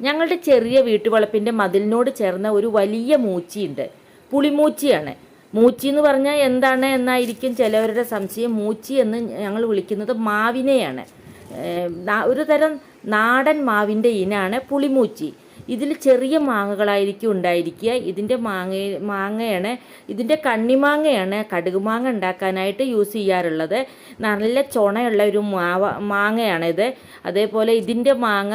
ഞങ്ങളുടെ ചെറിയ വീട്ടുവളപ്പിന്റെ മതിലിനോട് ചേർന്ന ഒരു വലിയ മൂച്ചിയുണ്ട്. പുളിമൂച്ചിയാണ്. മൂച്ചി എന്ന് പറഞ്ഞാൽ എന്താണ് എന്നായിരിക്കും ചിലവരുടെ സംശയം. മൂച്ചി എന്ന് ഞങ്ങൾ വിളിക്കുന്നത് മാവിനെയാണ്. ഒരു തരം നാടൻ മാവിന്റെ ഇനാണ് പുളിമൂച്ചി. ഇതിൽ ചെറിയ മാങ്ങകളായിരിക്കും ഉണ്ടായിരിക്കുക. ഇതിന്റെ മാങ്ങ മാങ്ങയാണ് ഇതിന്റെ കണ്ണിമാങ്ങയാണ് കടുക് മാങ്ങ ഉണ്ടാക്കാനായിട്ട് യൂസ് ചെയ്യാറുള്ളത്. നല്ല ചുണയുള്ള ഒരു മാവ മാങ്ങയാണിത്. അതേപോലെ ഇതിന്റെ മാങ്ങ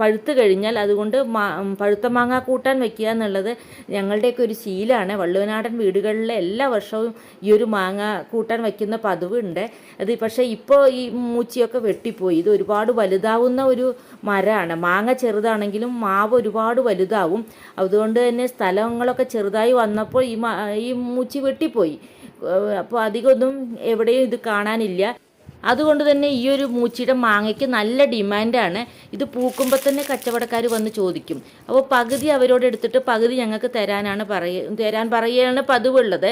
പഴുത്തു കഴിഞ്ഞാൽ അതുകൊണ്ട് മാ പഴുത്ത മാങ്ങ കൂട്ടാൻ വെക്കുക എന്നുള്ളത് ഞങ്ങളുടെയൊക്കെ ഒരു ശീലമാണ് വള്ളുവനാടൻ വീടുകളിലെ എല്ലാ വർഷവും ഈ ഒരു മാങ്ങ കൂട്ടാൻ വയ്ക്കുന്ന പതിവുണ്ട്. അത് പക്ഷേ ഇപ്പോൾ ഈ മൂച്ചിയൊക്കെ വെട്ടിപ്പോയി. ഇത് ഒരുപാട് വലുതാവുന്ന ഒരു മരമാണ് മാങ്ങ ചെറുതാണെങ്കിലും മാവ് ഒരുപാട് വലുതാവും. അതുകൊണ്ട് തന്നെ സ്ഥലങ്ങളൊക്കെ ചെറുതായി വന്നപ്പോൾ ഈ ഈ മൂച്ചി വെട്ടിപ്പോയി. അപ്പോൾ അധികമൊന്നും എവിടെയും ഇത് കാണാനില്ല. അതുകൊണ്ട് തന്നെ ഈ ഒരു മൂച്ചിയുടെ മാങ്ങയ്ക്ക് നല്ല ഡിമാൻഡാണ്. ഇത് പൂക്കുമ്പോൾ തന്നെ കച്ചവടക്കാർ വന്ന് ചോദിക്കും. അപ്പോൾ പകുതി അവരോട് എടുത്തിട്ട് പകുതി ഞങ്ങൾക്ക് തരാനാണ് പറയ തരാൻ പറയുകയാണ് പതിവുള്ളത്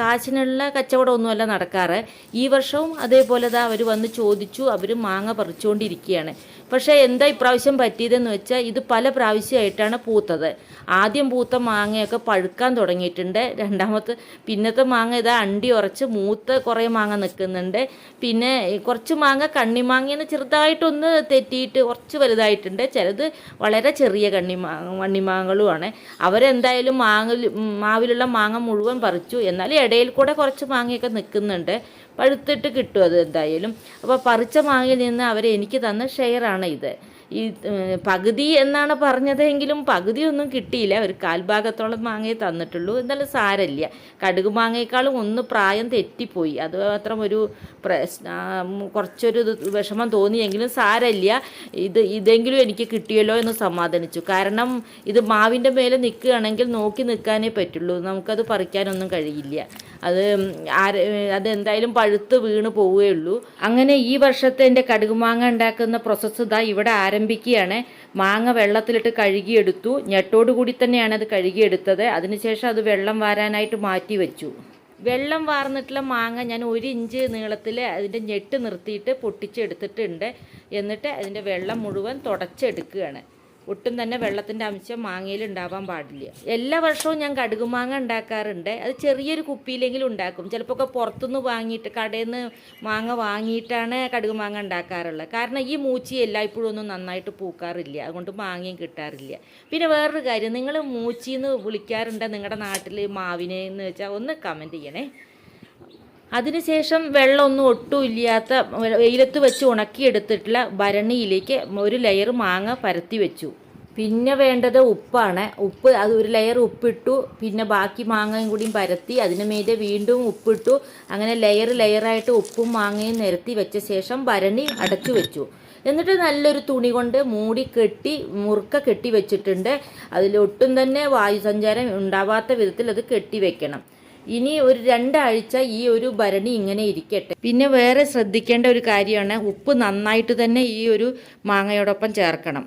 കാശിനുള്ള കച്ചവടമൊന്നുമല്ല നടക്കാറ്. ഈ വർഷവും അതേപോലെ അവർ വന്ന് ചോദിച്ചു. അവർ മാങ്ങ പറിച്ചുകൊണ്ടിരിക്കുകയാണ്. പക്ഷേ എന്താ ഇപ്രാവശ്യം പറ്റിയതെന്ന് വെച്ചാൽ ഇത് പല പ്രാവശ്യമായിട്ടാണ് പൂത്തത്. ആദ്യം പൂത്ത മാങ്ങയൊക്കെ പഴുക്കാൻ തുടങ്ങിയിട്ടുണ്ട്. രണ്ടാമത്തെ പിന്നത്തെ മാങ്ങ ഇതാ അണ്ടി ഉറച്ച് മൂത്ത് കുറേ മാങ്ങ നിൽക്കുന്നുണ്ട്. പിന്നെ കുറച്ച് മാങ്ങ കണ്ണിമാങ്ങയെന്ന് ചെറുതായിട്ടൊന്ന് തെറ്റിയിട്ട് കുറച്ച് വലുതായിട്ടുണ്ട്. ചിലത് വളരെ ചെറിയ കണ്ണിമാ കണ്ണിമാങ്ങളുമാണ്. അവരെന്തായാലും മാങ്ങ മാവിലുള്ള മാങ്ങ മുഴുവൻ പറിച്ചു. എന്നാലും ഇടയിൽ കൂടെ കുറച്ച് മാങ്ങയൊക്കെ നിൽക്കുന്നുണ്ട്. പഴുത്തിട്ട് കിട്ടും അത് എന്തായാലും. അപ്പോൾ പറിച്ച മാങ്ങയിൽ നിന്ന് അവർ എനിക്ക് തന്ന ഷെയറാണ് ഇത്. ഈ പകുതി എന്നാണ് പറഞ്ഞതെങ്കിലും പകുതിയൊന്നും കിട്ടിയില്ല. ഒരു കാൽഭാഗത്തോളം മാങ്ങയെ തന്നിട്ടുള്ളൂ. എന്നാലും സാരമില്ല. കടുക് മാങ്ങയേക്കാളും ഒന്ന് പ്രായം തെറ്റിപ്പോയി. അത് മാത്രം ഒരു പ്രശ്ന കുറച്ചൊരു വിഷമം തോന്നിയെങ്കിലും സാരമില്ല. ഇത് ഇതെങ്കിലും എനിക്ക് കിട്ടിയല്ലോ എന്ന് സമാധാനിച്ചു. കാരണം ഇത് മാവിന്റെ മേലെ നിൽക്കുകയാണെങ്കിൽ നോക്കി നിൽക്കാനേ പറ്റുള്ളൂ. നമുക്കത് പറിക്കാനൊന്നും കഴിയില്ല. അത് ആര് അതെന്തായാലും പഴുത്ത് വീണ് പോവുകയുള്ളൂ. അങ്ങനെ ഈ വർഷത്തെ എന്റെ കടുകുമാങ്ങ ഉണ്ടാക്കുന്ന പ്രോസസ്സ് ഇതാ ഇവിടെ ആരംഭിക്കുകയാണ്. മാങ്ങ വെള്ളത്തിലിട്ട് കഴുകിയെടുത്തു. ഞെട്ടോടുകൂടി തന്നെയാണ് അത് കഴുകിയെടുത്തത്. അതിനുശേഷം അത് വെള്ളം വാരാനായിട്ട് മാറ്റി വെച്ചു. വെള്ളം വാർന്നിട്ടുള്ള മാങ്ങ ഞാൻ ഒരു ഇഞ്ച് നീളത്തിൽ അതിന്റെ ഞെട്ട് നിർത്തിയിട്ട് പൊട്ടിച്ചെടുത്തിട്ടുണ്ട്. എന്നിട്ട് അതിന്റെ വെള്ളം മുഴുവൻ തുടച്ചെടുക്കുകയാണ്. ഒട്ടും തന്നെ വെള്ളത്തിന്റെ അംശം മാങ്ങയിൽ ഉണ്ടാവാൻ പാടില്ല. എല്ലാ വർഷവും ഞാൻ കടുകുമാങ്ങ ഉണ്ടാക്കാറുണ്ട്. അത് ചെറിയൊരു കുപ്പിയിലെങ്കിലും ഉണ്ടാക്കും. ചിലപ്പോൾ ഒക്കെ പുറത്തുനിന്ന് വാങ്ങിയിട്ട് കടയിൽ നിന്ന് മാങ്ങ വാങ്ങിയിട്ടാണ് കടുകുമാങ്ങ ഉണ്ടാക്കാറുള്ളത്. കാരണം ഈ മൂച്ചി എല്ലായ്പ്പോഴും ഒന്നും നന്നായിട്ട് പൂക്കാറില്ല. അതുകൊണ്ട് മാങ്ങയും കിട്ടാറില്ല. പിന്നെ വേറൊരു കാര്യം നിങ്ങൾ മൂച്ചി എന്ന് വിളിക്കാറുണ്ട് നിങ്ങളുടെ നാട്ടിൽ മാവിനെ എന്ന് വെച്ചാൽ ഒന്ന് കമന്റ് ചെയ്യണേ. അതിനുശേഷം വെള്ളമൊന്നും ഒട്ടും ഇല്ലാത്ത വെയിലത്ത് വെച്ച് ഉണക്കിയെടുത്തിട്ടുള്ള ഭരണിയിലേക്ക് ഒരു ലെയർ മാങ്ങ പരത്തി വെച്ചു. പിന്നെ വേണ്ടത് ഉപ്പാണ്. ഉപ്പ് അത് ഒരു ലെയർ ഉപ്പിട്ടു. പിന്നെ ബാക്കി മാങ്ങയും കൂടിയും പരത്തി അതിന് മീതെ വീണ്ടും ഉപ്പിട്ടു. അങ്ങനെ ലെയർ ലെയറായിട്ട് ഉപ്പും മാങ്ങയും നിരത്തി വെച്ച ശേഷം ഭരണി അടച്ചു വെച്ചു. എന്നിട്ട് നല്ലൊരു തുണി കൊണ്ട് മൂടി കെട്ടി മുറുക്ക കെട്ടി വെച്ചിട്ടുണ്ട്. അതിലൊട്ടും തന്നെ വായുസഞ്ചാരം ഉണ്ടാവാത്ത വിധത്തിൽ അത് കെട്ടി വെക്കണം. ഇനി ഒരു രണ്ടാഴ്ച ഈ ഒരു ഭരണി ഇങ്ങനെ ഇരിക്കട്ടെ. പിന്നെ വേറെ ശ്രദ്ധിക്കേണ്ട ഒരു കാര്യമാണ് ഉപ്പ് നന്നായിട്ട് തന്നെ ഈ ഒരു മാങ്ങയോടൊപ്പം ചേർക്കണം.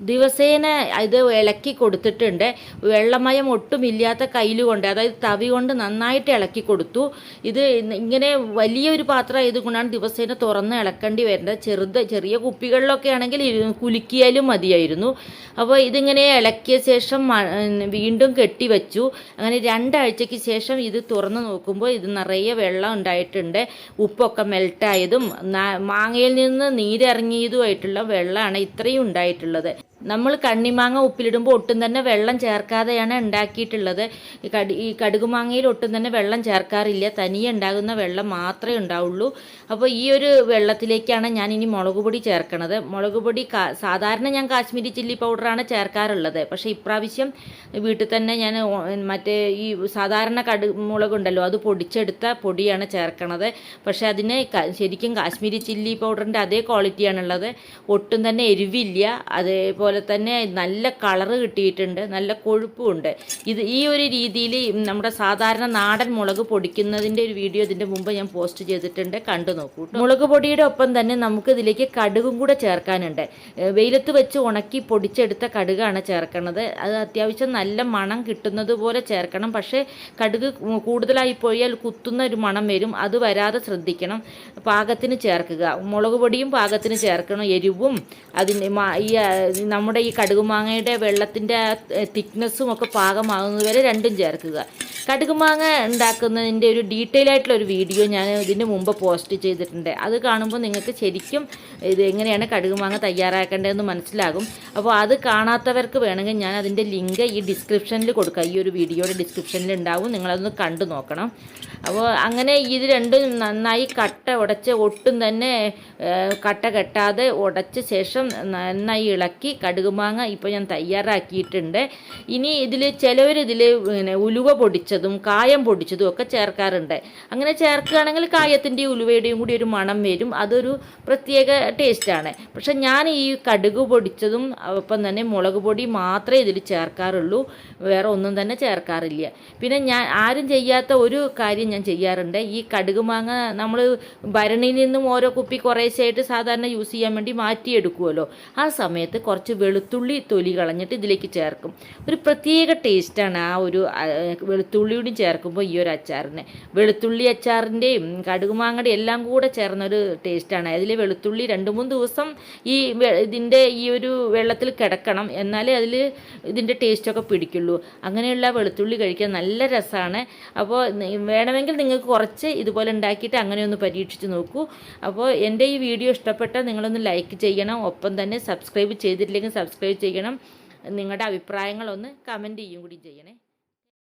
ദിവസേന ഇത് ഇളക്കി കൊടുത്തിട്ടുണ്ട്. വെള്ളമയം ഒട്ടുമില്ലാത്ത കയ്യിൽ കൊണ്ട് അതായത് തവി കൊണ്ട് നന്നായിട്ട് ഇളക്കി കൊടുത്തു. ഇത് ഇങ്ങനെ വലിയൊരു പാത്രം ആയതുകൊണ്ടാണ് ദിവസേന തുറന്ന് ഇളക്കേണ്ടി വരുന്നത്. ചെറുത് ചെറിയ കുപ്പികളിലൊക്കെ ആണെങ്കിൽ കുലുക്കിയാലും മതിയായിരുന്നു. അപ്പോൾ ഇതിങ്ങനെ ഇളക്കിയ ശേഷം വീണ്ടും കെട്ടി വെച്ചു. അങ്ങനെ രണ്ടാഴ്ചയ്ക്ക് ശേഷം ഇത് തുറന്ന് നോക്കുമ്പോൾ ഇത് നിറയെ വെള്ളം ഉണ്ടായിട്ടുണ്ട്. ഉപ്പൊക്കെ മെൽട്ടായതും മാങ്ങയിൽ നിന്ന് നീരിറങ്ങിയതുമായിട്ടുള്ള വെള്ളമാണ് ഇത്രയും ഉണ്ടായിട്ടുള്ളത്. നമ്മൾ കണ്ണിമാങ്ങ ഉപ്പിലിടുമ്പോൾ ഒട്ടും തന്നെ വെള്ളം ചേർക്കാതെയാണ് ഉണ്ടാക്കിയിട്ടുള്ളത്. ഈ കടുക് മാങ്ങയിൽ ഒട്ടും തന്നെ വെള്ളം ചേർക്കാറില്ല. തനിയെ ഉണ്ടാകുന്ന വെള്ളം മാത്രമേ ഉണ്ടാവുള്ളൂ. അപ്പോൾ ഈ ഒരു വെള്ളത്തിലേക്കാണ് ഞാൻ ഇനി മുളക് പൊടി ചേർക്കണത്. മുളക് പൊടി സാധാരണ ഞാൻ കാശ്മീരി ചില്ലി പൗഡറാണ് ചേർക്കാറുള്ളത്. പക്ഷേ ഇപ്രാവശ്യം വീട്ടിൽ തന്നെ ഞാൻ മറ്റേ ഈ സാധാരണ കടു മുളകുണ്ടല്ലോ അത് പൊടിച്ചെടുത്ത പൊടിയാണ് ചേർക്കണത്. പക്ഷേ അതിന് ശരിക്കും കാശ്മീരി ചില്ലി പൗഡറിന്റെ അതേ ക്വാളിറ്റിയാണുള്ളത്. ഒട്ടും തന്നെ എരിവില്ല. അതേപോലെ തന്നെ നല്ല കളറ് കിട്ടിയിട്ടുണ്ട് നല്ല കൊഴുപ്പും ഉണ്ട്. ഇത് ഈ ഒരു രീതിയിൽ നമ്മുടെ സാധാരണ നാടൻ മുളക് പൊടിക്കുന്നതിന്റെ ഒരു വീഡിയോ ഇതിന്റെ മുമ്പ് ഞാൻ പോസ്റ്റ് ചെയ്തിട്ടുണ്ട് കണ്ടു നോക്കൂ. മുളക് പൊടിയുടെ ഒപ്പം തന്നെ നമുക്ക് ഇതിലേക്ക് കടുകും കൂടെ ചേർക്കാനുണ്ട്. വെയിലത്ത് വെച്ച് ഉണക്കി പൊടിച്ചെടുത്ത കടുകാണ് ചേർക്കുന്നത് അത് അത്യാവശ്യം നല്ല മണം കിട്ടുന്നത് പോലെ ചേർക്കണം. പക്ഷേ കടുക് കൂടുതലായി പോയാൽ കുത്തുന്ന ഒരു മണം വരും. അത് വരാതെ ശ്രദ്ധിക്കണം. പാകത്തിന് ചേർക്കുക. മുളക് പൊടിയും പാകത്തിന് ചേർക്കണം. എരിവും അതിന്റെ ഈ നമ്മുടെ ഈ കടുകുമാങ്ങയുടെ വെള്ളത്തിന്റെ തിക്നെസ്സും ഒക്കെ പാകമാകുന്നതുവരെ രണ്ടും ചേർക്കുക. കടുകുമാങ്ങ ഉണ്ടാക്കുന്നതിന്റെ ഒരു ഡീറ്റെയിൽ ആയിട്ടുള്ള ഒരു വീഡിയോ ഞാൻ ഇതിന് മുമ്പ് പോസ്റ്റ് ചെയ്തിട്ടുണ്ട്. അത് കാണുമ്പോൾ നിങ്ങൾക്ക് ശരിക്കും ഇത് എങ്ങനെയാണ് കടുകുമാങ്ങ തയ്യാറാക്കേണ്ടതെന്ന് മനസ്സിലാകും. അപ്പോൾ അത് കാണാത്തവർക്ക് വേണമെങ്കിൽ ഞാൻ അതിന്റെ ലിങ്ക് ഈ ഡിസ്ക്രിപ്ഷനിൽ കൊടുക്കാം. ഈ ഒരു വീഡിയോയുടെ ഡിസ്ക്രിപ്ഷനിൽ ഉണ്ടാവും. നിങ്ങളതൊന്ന് കണ്ടു നോക്കണം. അപ്പോൾ അങ്ങനെ ഇത് രണ്ടും നന്നായി കട്ട ഉടച്ച് ഒട്ടും തന്നെ കട്ട കെട്ടാതെ ഉടച്ച ശേഷം നന്നായി ഇളക്കി കടുകുമാങ്ങ ഇപ്പോൾ ഞാൻ തയ്യാറാക്കിയിട്ടുണ്ട്. ഇനി ഇതിൽ ചിലവർ ഇതിൽ പിന്നെ ഉലുവ പൊടിച്ചതും കായം പൊടിച്ചതും ഒക്കെ ചേർക്കാറുണ്ട്. അങ്ങനെ ചേർക്കുകയാണെങ്കിൽ കായത്തിന്റെ ഉലുവയുടെയും കൂടി ഒരു മണം വരും. അതൊരു പ്രത്യേക ടേസ്റ്റാണ് പക്ഷെ ഞാൻ ഈ കടുക് പൊടിച്ചതും ഒപ്പം തന്നെ മുളക് പൊടി മാത്രമേ ഇതിൽ ചേർക്കാറുള്ളൂ. വേറെ ഒന്നും തന്നെ ചേർക്കാറില്ല. പിന്നെ ഞാൻ ആരും ചെയ്യാത്ത ഒരു കാര്യം ഞാൻ ചെയ്യാറുണ്ട്. ഈ കടുക് മാങ്ങ നമ്മൾ ഭരണിയിൽ നിന്നും ഓരോ കുപ്പി കുറേശ്ശായിട്ട് സാധാരണ യൂസ് ചെയ്യാൻ വേണ്ടി മാറ്റിയെടുക്കുമല്ലോ ആ സമയത്ത് കുറച്ച് വെളുത്തുള്ളി തൊലി കളഞ്ഞിട്ട് ഇതിലേക്ക് ചേർക്കും. ഒരു പ്രത്യേക ടേസ്റ്റാണ് ആ ഒരു ആ, വെളുത്തുള്ളിയോടും ചേർക്കുമ്പോൾ ഈ ഒരു അച്ചാറിന്. വെളുത്തുള്ളി അച്ചാറിന്റെയും കടുകുമാങ്ങയുടെയും എല്ലാം കൂടെ ചേർന്നൊരു ടേസ്റ്റാണ്. അതിൽ വെളുത്തുള്ളി രണ്ട് മൂന്ന് ദിവസം ഈ ഇതിന്റെ ഈ ഒരു വെള്ളത്തിൽ കിടക്കണം. എന്നാലേ അതിൽ ഇതിന്റെ ടേസ്റ്റൊക്കെ പിടിക്കുള്ളൂ. അങ്ങനെയുള്ള വെളുത്തുള്ളി കഴിക്കാൻ നല്ല രസമാണ് അപ്പോൾ വേണമെങ്കിൽ നിങ്ങൾക്ക് കുറച്ച് ഇതുപോലെ ഉണ്ടാക്കിയിട്ട് അങ്ങനെ ഒന്ന് പരീക്ഷിച്ച് നോക്കൂ. അപ്പോൾ എന്റെ ഈ വീഡിയോ ഇഷ്ടപ്പെട്ടാൽ നിങ്ങളൊന്ന് ലൈക്ക് ചെയ്യണം. ഒപ്പം തന്നെ സബ്സ്ക്രൈബ് ചെയ്തിട്ടില്ലെങ്കിൽ സബ്സ്ക്രൈബ് ചെയ്യണം. നിങ്ങളുടെ അഭിപ്രായങ്ങളൊന്ന് കമന്റ് ചെയ്യും കൂടി ചെയ്യണേ.